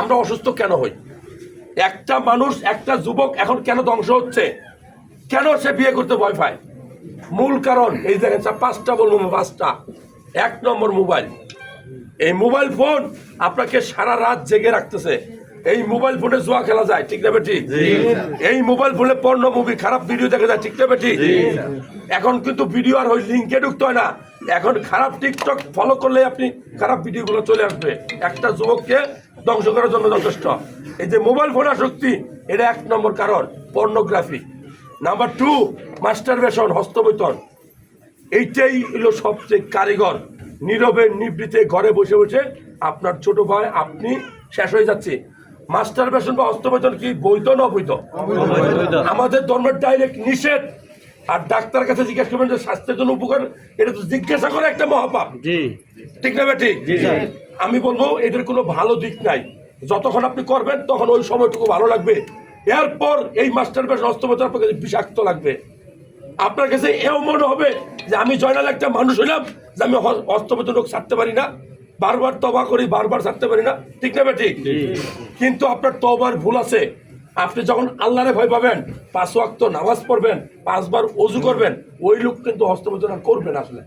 আমরা অসুস্থ কেন হই? একটা মানুষ একটা যুবক এখন কেন ধ্বংস হচ্ছে? কেন সে বিয়ে করতে ভয় পায়? মূল কারণ এই দেখেন পাঁচটা বলব পাঁচটা। এক নম্বর মোবাইল। এই মোবাইল ফোন আপনাকে সারা রাত জেগে রাখতেছে। এই মোবাইল ফোনে জুয়া খেলা যায় ঠিক না বেটি এই মোবাইল ফোনে পর্ণ মুভি খারাপ ভিডিও দেখা যায় ঠিক না বেটি এখন কিন্তু ভিডিও আর ওই লিঙ্কে ঢুকতে হয় না। এখন খারাপ টিকটক ফলো করলে আপনি খারাপ ভিডিওগুলো চলে আসবে। একটা যুবককে ধ্বংস করার জন্য যথেষ্ট। এই যে মোবাইল ফোন আসক্তি এটা এক নম্বর কারণ pornography. Number two masturbation হস্তবৈতন এইটাই হলো সবচেয়ে কারিগর। নীরবে নিবৃতে ঘরে বসে বসে আপনার ছোট ভাই আপনি শেষ হয়ে যাচ্ছে। মাস্টার বেশন বা হস্তবেতন কি বৈধ না অবৈধ? আমাদের ধর্মের ডাইরেক্ট নিষেধ। আর ডাক্তার কাছে জিজ্ঞেস করবেন যে স্বাস্থ্যের জন্য উপকার এটা তো জিজ্ঞাসা করে একটা মহাপাপ। ঠিক না ঠিক? আমি বলব এদের কোনো ভালো দিক নাই। যতক্ষণ আপনি করবেন তখন ওই সময়টুকু ভালো লাগবে। এরপর এই মাস্টার বেশ হস্তবেতন আপনার কাছে বিষাক্ত লাগবে। আপনার কাছে এও মনে হবে যে আমি জয়নাল একটা মানুষ হইলাম যে আমি হস্তবেতন রোগ ছাড়তে পারি না। বারবার তবা করি বারবার ছাড়তে পারি না। ঠিক না ঠিক কিন্তু আপনার তবার ভুল আছে। আপনি যখন আল্লাহরে ভয় পাবেন পাঁচ ওয়াক্ত নামাজ পড়বেন পাঁচবার অজু করবেন ওই লোক কিন্তু হস্তবেতন করবেন আসলে।